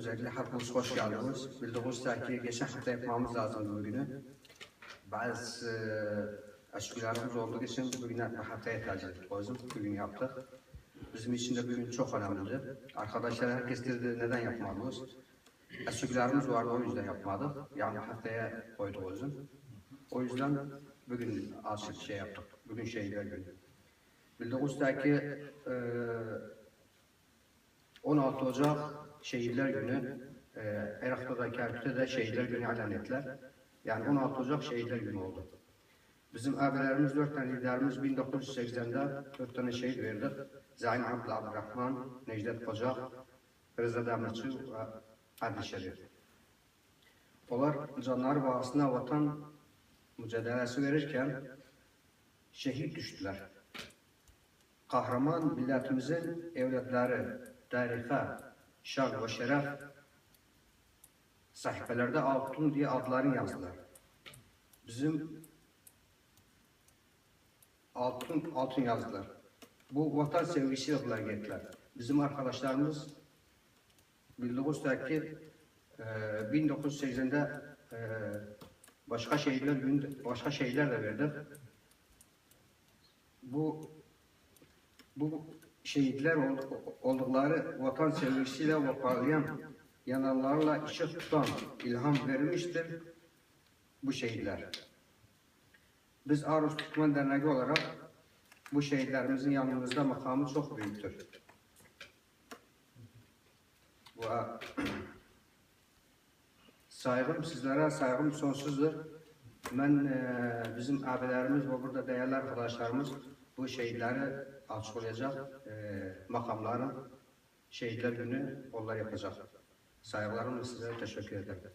öncelikle hepiniz hoş geldiniz. Bildiğiniz ki geçen hafta yapmamız lazım bugünü. Bazı e, eşkilerimiz olduğu için bugüne bu haftaya tercih ettik. O yüzden bugün yaptık. Bizim için de bugün çok önemliydi. Arkadaşlar herkes dedi neden yapmadınız? Eşkilerimiz vardı o yüzden yapmadık. Yani haftaya koyduk o yüzden. O yüzden bugün açık şey yaptık. Bugün şehirler günü. Bildiğiniz ki e, 16 Ocak Şehirler Günü, e, Irak'ta da Kerkük'te de Şehirler Günü ilan ettiler. Yani 16 Ocak Şehirler Günü oldu. Bizim abilerimiz, dört tane liderimiz 1980'de dört tane şehit verdik. Zayn Abdül Abdurrahman, Necdet Koca, Rıza Demirci ve Adil Şerif. Onlar canları bağısına vatan mücadelesi verirken şehit düştüler. Kahraman milletimizin evlatları tarihe, şan ve şeref sayfelerde altın diye adlarını yazdılar. Bizim altın altın yazdılar. Bu vatan sevgisi bunlar geldiler. Bizim arkadaşlarımız bildiğiniz ki e, 1980'de e, başka gün başka şehirler de verdik. Bu bu şehitler ol- oldukları vatan sevgisiyle vefalayan yanarlarla ışık tutan ilham vermiştir bu şehitler. Biz Arus Türkmen Derneği olarak bu şehitlerimizin yanımızda makamı çok büyüktür. Ve saygım sizlere saygım sonsuzdur. Ben e, bizim abilerimiz ve burada değerli arkadaşlarımız bu şehitleri alçılayacak e, makamların şehitler günü onlar yapacak. Saygılarımla size teşekkür ederim.